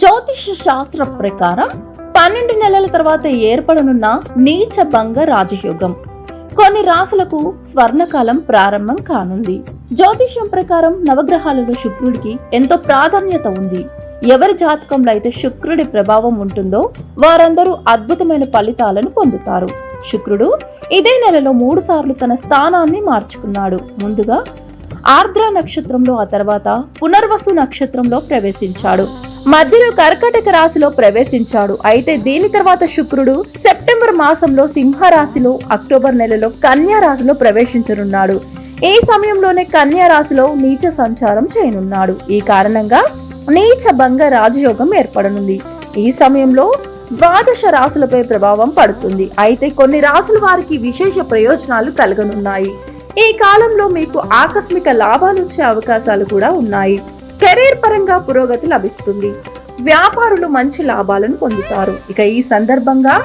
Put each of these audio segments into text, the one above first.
జ్యోతిష శాస్త్ర ప్రకారం పన్నెండు నెలల తర్వాత ఏర్పడనున్న నీచ భంగ రాజయోగం. కొన్ని రాసులకు స్వర్ణకాలం ప్రారంభం కానుంది. జ్యోతిష్యం ప్రకారం నవగ్రహాలలో శుక్రుడికి ఎంతో ప్రాధాన్యత ఉంది. ఎవరి జాతకంలో అయితే శుక్రుడి ప్రభావం ఉంటుందో వారందరూ అద్భుతమైన ఫలితాలను పొందుతారు. శుక్రుడు ఇదే నెలలో మూడు సార్లు తన స్థానాన్ని మార్చుకున్నాడు. ముందుగా ఆర్ద్ర నక్షత్రంలో ఆ తర్వాత పునర్వసు నక్షత్రంలో ప్రవేశించాడు. మధ్యలో కర్కటక రాశిలో ప్రవేశించాడు. అయితే దీని తర్వాత శుక్రుడు సెప్టెంబర్ మాసంలో సింహ రాశిలో అక్టోబర్ నెలలో కన్యా రాశిలో ప్రవేశించనున్నాడు. ఈ సమయంలోనే కన్యా రాశిలో నీచ సంచారం చేయనున్నాడు. ఈ కారణంగా నీచ భంగ రాజయోగం ఏర్పడనుంది. ఈ సమయంలో ద్వాదశ రాశులపై ప్రభావం పడుతుంది. అయితే కొన్ని రాశుల వారికి విశేష ప్రయోజనాలు కలగనున్నాయి. ఈ కాలంలో మీకు ఆకస్మిక లాభాలు వచ్చే అవకాశాలు కూడా ఉన్నాయి. కెరీర్ పరంగా పురోగతి లభిస్తుంది. వ్యాపారులు మంచి లాభాలను పొందుతారు. ఇక ఈ సందర్భంగా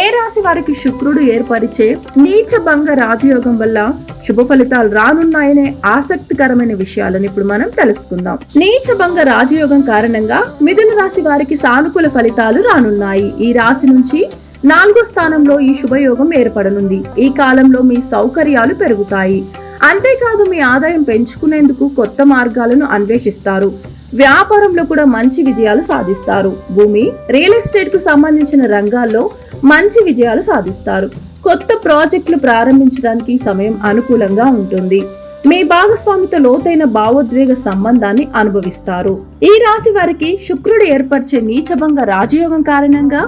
ఏ రాశి వారికి శుక్రుడు ఏర్పరిచే నీచభంగ రాజయోగం వల్ల శుభ ఫలితాలు రానున్నాయనే ఆసక్తికరమైన విషయాలను ఇప్పుడు మనం తెలుసుకుందాం. నీచభంగ రాజయోగం కారణంగా మిథున రాశి వారికి సానుకూల ఫలితాలు రానున్నాయి. ఈ రాశి నుంచి నాలుగో స్థానంలో ఈ శుభయోగం ఏర్పడనుంది. ఈ కాలంలో మీ సౌకర్యాలు పెరుగుతాయి. అంతేకాదు మీ ఆదాయం పెంచుకునేందుకు కొత్త మార్గాలను అన్వేషిస్తారు. వ్యాపారంలో కూడా మంచి విజయాలు సాధిస్తారు. భూమి రియల్ ఎస్టేట్కు సంబంధించిన రంగాల్లో మంచి విజయాలు సాధిస్తారు. కొత్త ప్రాజెక్టులు ప్రారంభించడానికి సమయం అనుకూలంగా ఉంటుంది. మీ భాగస్వామితో లోతైన భావోద్వేగ సంబంధాన్ని అనుభవిస్తారు. ఈ రాశి వారికి శుక్రుడు ఏర్పరిచే నీచభంగ రాజయోగం కారణంగా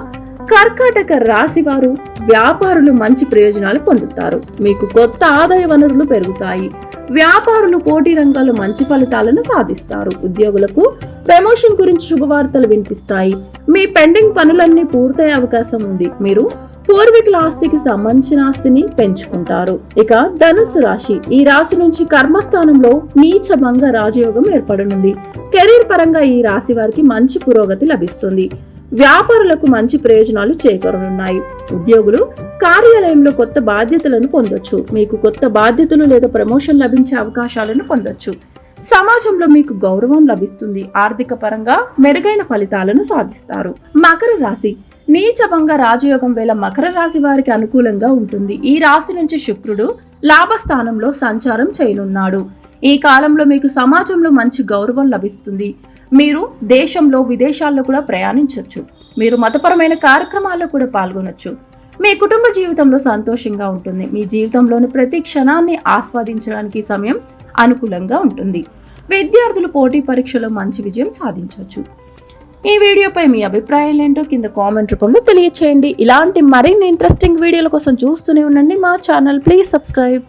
కర్కాటక రాశి వారు వ్యాపారులు మంచి ప్రయోజనాలు పొందుతారు. మీకు కొత్త ఆదాయ వనరులు పెరుగుతాయి. వ్యాపారులు పోటీ రంగాల్లో మంచి ఫలితాలను సాధిస్తారు. ఉద్యోగులకు ప్రమోషన్ గురించి శుభవార్తలు వినిపిస్తాయి. మీ పెండింగ్ పనులన్నీ పూర్తయ్యే అవకాశం ఉంది. మీరు పూర్వీకుల ఆస్తికి సంబంధించిన ఆస్తిని పెంచుకుంటారు. ఇక ధనుస్సు రాశి. ఈ రాశి నుంచి కర్మస్థానంలో నీచ భంగ రాజయోగం ఏర్పడనుంది. కెరీర్ పరంగా ఈ రాశి వారికి మంచి పురోగతి లభిస్తుంది. వ్యాపారులకు మంచి ప్రయోజనాలు చేకూరనున్నాయి. ఉద్యోగులు కార్యాలయంలో కొత్త బాధ్యతలను పొందొచ్చు. మీకు కొత్త బాధ్యతలు లేదా ప్రమోషన్ లభించే అవకాశాలను పొందొచ్చు. సమాజంలో మీకు గౌరవం లభిస్తుంది. ఆర్థిక పరంగా మెరుగైన ఫలితాలను సాధిస్తారు. మకర రాశి. నీచభంగా రాజయోగం వేళ మకర రాశి వారికి అనుకూలంగా ఉంటుంది. ఈ రాశి నుంచి శుక్రుడు లాభస్థానంలో సంచారం చేయనున్నాడు. ఈ కాలంలో మీకు సమాజంలో మంచి గౌరవం లభిస్తుంది. మీరు దేశంలో విదేశాల్లో కూడా ప్రయాణించవచ్చు మీరు మతపరమైన కార్యక్రమాల్లో కూడా పాల్గొనొచ్చు. మీ కుటుంబ జీవితంలో సంతోషంగా ఉంటుంది. మీ జీవితంలోని ప్రతి క్షణాన్ని ఆస్వాదించడానికి సమయం అనుకూలంగా ఉంటుంది. విద్యార్థులు పోటీ పరీక్షలో మంచి విజయం సాధించవచ్చు ఈ వీడియోపై మీ అభిప్రాయాలు ఏంటో కింద కామెంట్ రూపంలో తెలియచేయండి. ఇలాంటి మరిన్ని ఇంట్రెస్టింగ్ వీడియోల కోసం చూస్తూనే ఉండండి. మా ఛానల్ ప్లీజ్ సబ్స్క్రైబ్.